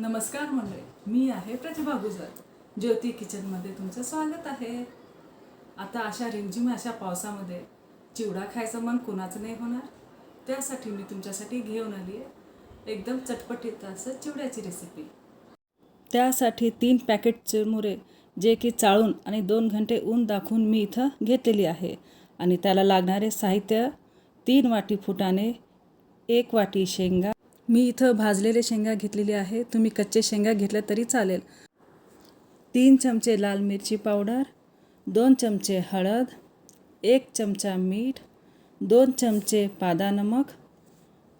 नमस्कार मंडळी मी आहे प्रतिभा गुजर. ज्योती किचनमध्ये तुमचं स्वागत आहे. आता अशा रिमझिम अशा पावसामध्ये चिवडा खायचं मन कुणाचं नाही होणार? त्यासाठी मी तुमच्यासाठी घेऊन आली आहे एकदम चटपटीत असं चिवड्याची रेसिपी त्यासाठी तीन पॅकेट चिरमुरे जे की चाळून आणि दोन घंटे ऊन दाखवून मी इथं घेतलेली आहे. आणि त्याला लागणारे साहित्य तीन वाटी फुटाणे एक वाटी शेंगा मी इथं भाजलेले शेंगा घेतलेली आहे. तुम्ही कच्चे शेंगा घेतल्या तरी चालेल. तीन चमचे लाल मिरची पावडर दोन चमचे हळद एक चमचा मीठ दोन चमचे पादा नमक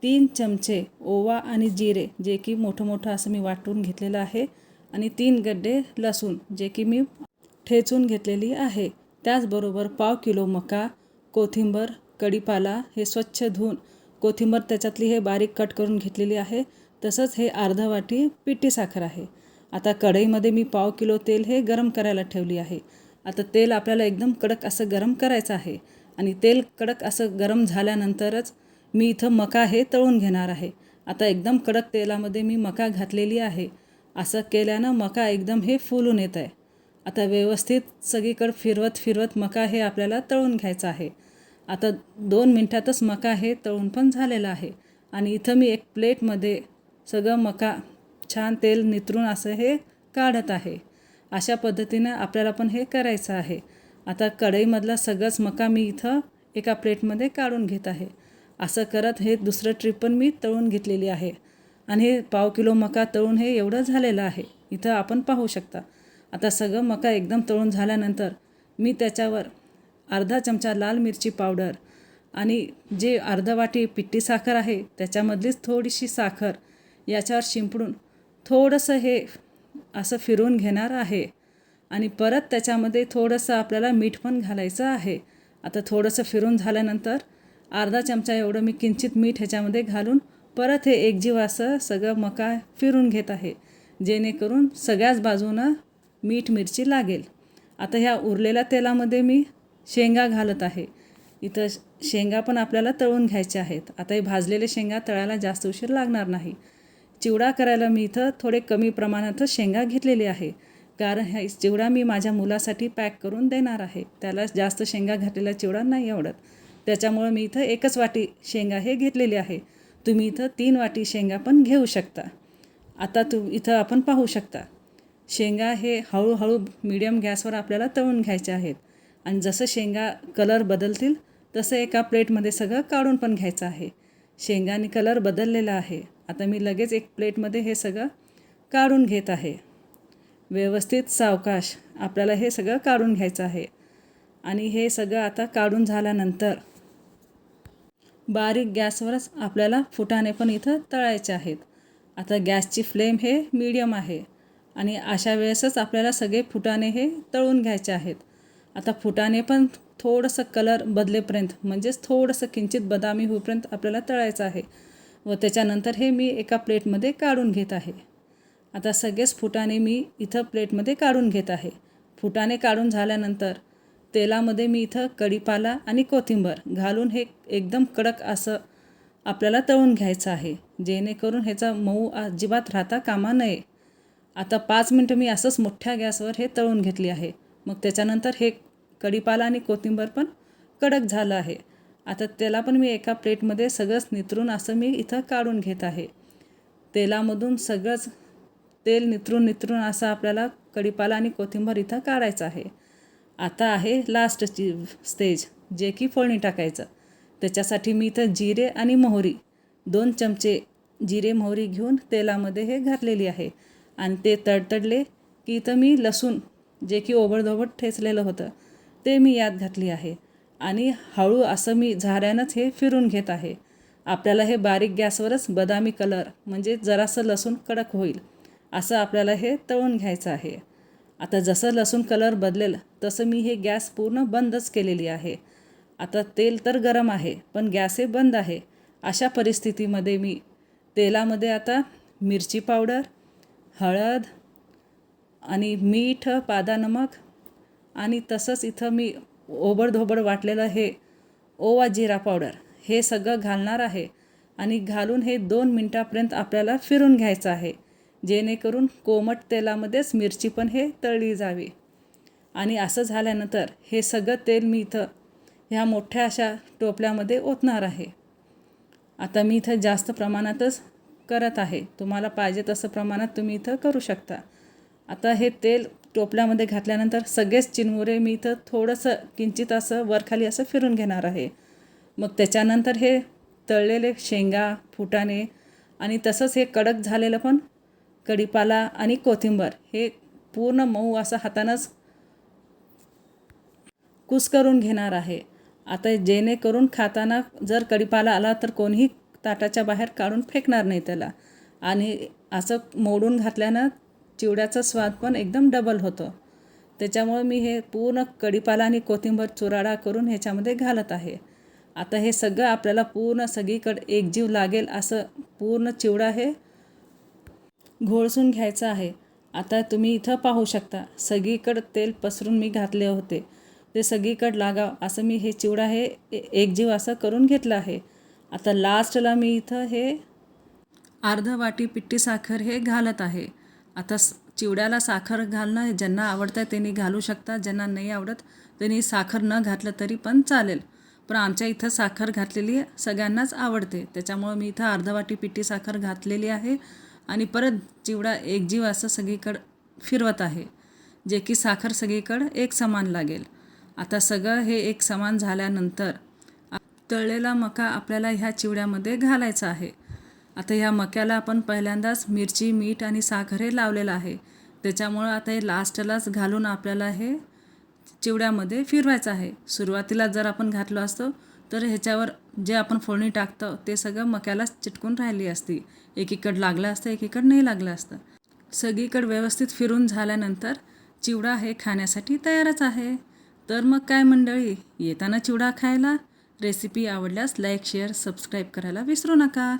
तीन चमचे ओवा आणि जिरे जे की मोठं मोठं असं मी वाटून घेतलेलं आहे आणि तीन गड्डे लसूण जे की मी ठेचून घेतलेली आहे. त्याचबरोबर पाव किलो मका कोथिंबर कढीपाला हे स्वच्छ धुवून कोथिंबर त्याच्यातली हे बारीक कट करून घेतलेली आहे. तसंच हे अर्धा वाटी पिठी साखर आहे. आता कढईमध्ये मी पाव किलो तेल हे गरम करायला ठेवली आहे. आता तेल आपल्याला एकदम कडक असं गरम करायचं आहे. आणि तेल कडक असं गरम झाल्यानंतरच मी इथं मका हे तळून घेणार आहे. आता एकदम कडक तेलामध्ये मी मका घातलेली आहे. असं केल्यानं मका एकदम हे फुलून येत आहे आता व्यवस्थित सगळीकडं फिरवत फिरवत मका हे आपल्याला तळून घ्यायचं आहे. आता दोन मिनटातच मका हे तळून पण झालेलं आहे. आणि इथं मी एक प्लेटमध्ये सगळं मका छान तेल नितरून असं हे काढत आहे. अशा पद्धतीनं आपल्याला पण हे करायचं आहे. आता कढईमधला सगळंच मका मी इथं एका प्लेटमध्ये काढून घेत आहे. असं करत हे दुसरं ट्रीप पण मी तळून घेतलेली आहे. आणि हे पाव किलो मका तळून हे एवढं झालेलं आहे. इथं आपण पाहू शकता. आता सगळं मका एकदम तळून झाल्यानंतर मी त्याच्यावर अर्धा चमचा लाल मिरची पावडर आणि जे अर्धा वाटी पिट्टी साखर आहे त्याच्यामधलीच थोडीशी साखर याच्यावर शिंपडून थोडंसं हे असं फिरवून घेणार आहे. आणि परत त्याच्यामध्ये थोडंसं आपल्याला मीठ पण घालायचं आहे. आता थोडंसं फिरून झाल्यानंतर अर्धा चमचा एवढं मी किंचित मीठ ह्याच्यामध्ये घालून परत हे एकजीव असं सगळं मका फिरून घेत आहे जेणेकरून सगळ्याच बाजूनं मीठ मिरची लागेल. आता ह्या उरलेल्या तेलामध्ये मी शेंगा घालत आहे. इथं शेंगा पण आपल्याला तळून घ्यायच्या आहेत. आता हे भाजलेले शेंगा तळायला जास्त उशीर लागणार नाही. चिवडा करायला मी इथं थोडे कमी प्रमाणात शेंगा घेतलेले आहे. कारण ह्या चिवडा मी माझ्या मुलासाठी पॅक करून देणार आहे. त्याला जास्त शेंगा घातलेला चिवडा नाही आवडत. त्याच्यामुळं मी इथं एकच वाटी शेंगा हे घेतलेली आहे. तुम्ही इथं तीन वाटी शेंगा पण घेऊ शकता. आता तू इथं आपण पाहू शकता. शेंगा हे हळूहळू मिडियम गॅसवर आपल्याला तळून घ्यायचे आहेत. आणि जसं शेंगा कलर बदलतील तसं एका प्लेटमध्ये सगळं काढून पण घ्यायचं आहे. शेंगाने कलर बदललेला आहे. आता मी लगेच एक प्लेटमध्ये हे सगळं काढून घेत आहे. व्यवस्थित सावकाश आपल्याला हे सगळं काढून घ्यायचं आहे. आणि हे सगळं आता काढून झाल्यानंतर बारीक गॅसवरच आपल्याला फुटाणे पण इथं तळायचे आहेत. आता गॅसची फ्लेम हे मीडियम आहे. आणि अशा वेळेसच आपल्याला सगळे फुटाणे हे तळून घ्यायचे आहेत. आता फुटाने पण थोडंसं कलर बदलेपर्यंत म्हणजेच थोडंसं किंचित बदामी होईपर्यंत आपल्याला तळायचं आहे. व त्याच्यानंतर हे मी एका प्लेटमध्ये काढून घेत आहे. आता सगळेच फुटाने मी इथं प्लेटमध्ये काढून घेत आहे. फुटाने काढून झाल्यानंतर तेलामध्ये मी इथं कढीपाला आणि कोथिंबर घालून हे एकदम कडक असं आपल्याला तळून घ्यायचं आहे जेणेकरून ह्याचा मऊ अजिबात राहता कामा नये. आता पाच मिनटं मी असंच मोठ्या गॅसवर हे तळून घेतली आहे. मग त्याच्यानंतर हे कढीपाला आणि कोथिंबर पण कडक झालं आहे. आता त्याला पण मी एका प्लेटमध्ये सगळंच नितरून असं मी इथं काढून घेत आहे. तेलामधून सगळंच तेल नितरून नितरून असं आपल्याला कढीपाला आणि कोथिंबर इथं काढायचं आहे. आता आहे लास्टची स्टेज जे की फोडणी टाकायचं. त्याच्यासाठी मी इथं जिरे आणि मोहरी दोन चमचे जिरे मोहरी घेऊन तेलामध्ये हे घातलेली आहे. आणि ते तडतडले की इथं मी लसूण जे की ओबडधोबड ठेचलेलं होतं ते मी यात घातली आहे. आणि हळू असं मी झाऱ्यानंच हे फिरून घेत आहे. आपल्याला हे बारीक गॅसवरच बदामी कलर म्हणजे जरासं लसूण कडक होईल असं आपल्याला हे तळून घ्यायचं आहे. आता जसं लसूण कलर बदलेल तसं मी हे गॅस पूर्ण बंदच केलेली आहे. आता तेल तर गरम आहे पण गॅस हे बंद आहे. अशा परिस्थितीमध्ये मी तेलामध्ये आता मिरची पावडर हळद आणि मीठ पादा नमक आणि तसंच इथं मी ओबडधोबड वाटलेलं हे ओवा जिरा पावडर हे सगळं घालणार आहे. आणि घालून हे दोन मिनटापर्यंत आपल्याला फिरून घ्यायचं आहे. जेणेकरून कोमट तेलामध्येच मिरची पण हे तळली जावी. आणि असं झाल्यानंतर हे सगळं तेल मी इथं ह्या मोठ्या अशा टोपल्यामध्ये ओतणार आहे. आता मी इथं जास्त प्रमाणातच करत आहे. तुम्हाला पाहिजे तसं प्रमाणात तुम्ही इथं करू शकता. आता हे तेल टोपल्यामध्ये घातल्यानंतर सगळेच चिनमुरे मी इथं थोडंसं किंचित असं वरखाली असं फिरून घेणार आहे. मग त्याच्यानंतर हे तळलेले शेंगा फुटाणे आणि तसंच हे कडक झालेलं पण कढीपाला आणि कोथिंबर हे पूर्ण मऊ असं हातानंच कुस करून घेणार आहे. आता जेणेकरून खाताना जर कढीपाला आला तर कोणीही ताटाच्या बाहेर काढून फेकणार नाही त्याला. आणि असं मोडून घातल्यानं चिवड्याचा स्वाद पण एकदम डबल होतो. त्याच्यामुळे मी हे पूर्ण कढीपाला आणि कोथिंबर चुराडा करून ह्याच्यामध्ये घालत आहे. आता हे सगळं आपल्याला पूर्ण सगळीकडे एकजीव लागेल असं पूर्ण चिवडा हे घोळसून घ्यायचं आहे. आता तुम्ही इथं पाहू शकता सगळीकडं तेल पसरून मी घातले होते. ते सगळीकडं लागावं असं मी हे चिवडा हे ए- एकजीव असं करून घेतलं आहे. आता लास्टला मी इथं हे अर्ध वाटी पिट्टी साखर हे घालत आहे. आता स चिवड्याला साखर घालणं ज्यांना आवडतं त्यांनी घालू शकता ज्यांना नाही आवडत त्यांनी साखर न घातलं तरी पण चालेल. पण आमच्या इथं साखर घातलेली सगळ्यांनाच आवडते. त्याच्यामुळं मी इथं अर्धवाटी पिठी पिट्टी साखर घातलेली आहे आणि परत चिवडा एकजीव असं सगळीकडं फिरवत आहे जे की साखर सगळीकडं एक समान लागेल. आता सगळं हे एक समान झाल्यानंतर तळलेला मका आपल्याला ह्या चिवड्यामध्ये घालायचा आहे. आता ह्या मक्याला आपण पहिल्यांदाच मिरची मीठ आणि साखर हे लावलेलं आहे. त्याच्यामुळं आता हे लास्टलाच घालून आपल्याला हे चिवड्यामध्ये फिरवायचं आहे. सुरुवातीला जर आपण घातलो असतो तर ह्याच्यावर जे आपण फोडणी टाकतो ते सगळं मक्यालाच चिटकून राहिली असती. एकीकडं लागलं असतं एकीकडं नाही लागलं असतं. सगळीकडं व्यवस्थित फिरून झाल्यानंतर चिवडा हे खाण्यासाठी तयारच आहे. तर मग काय मंडळी येताना चिवडा खायला. रेसिपी आवडल्यास लाईक शेअर सबस्क्राईब करायला विसरू नका.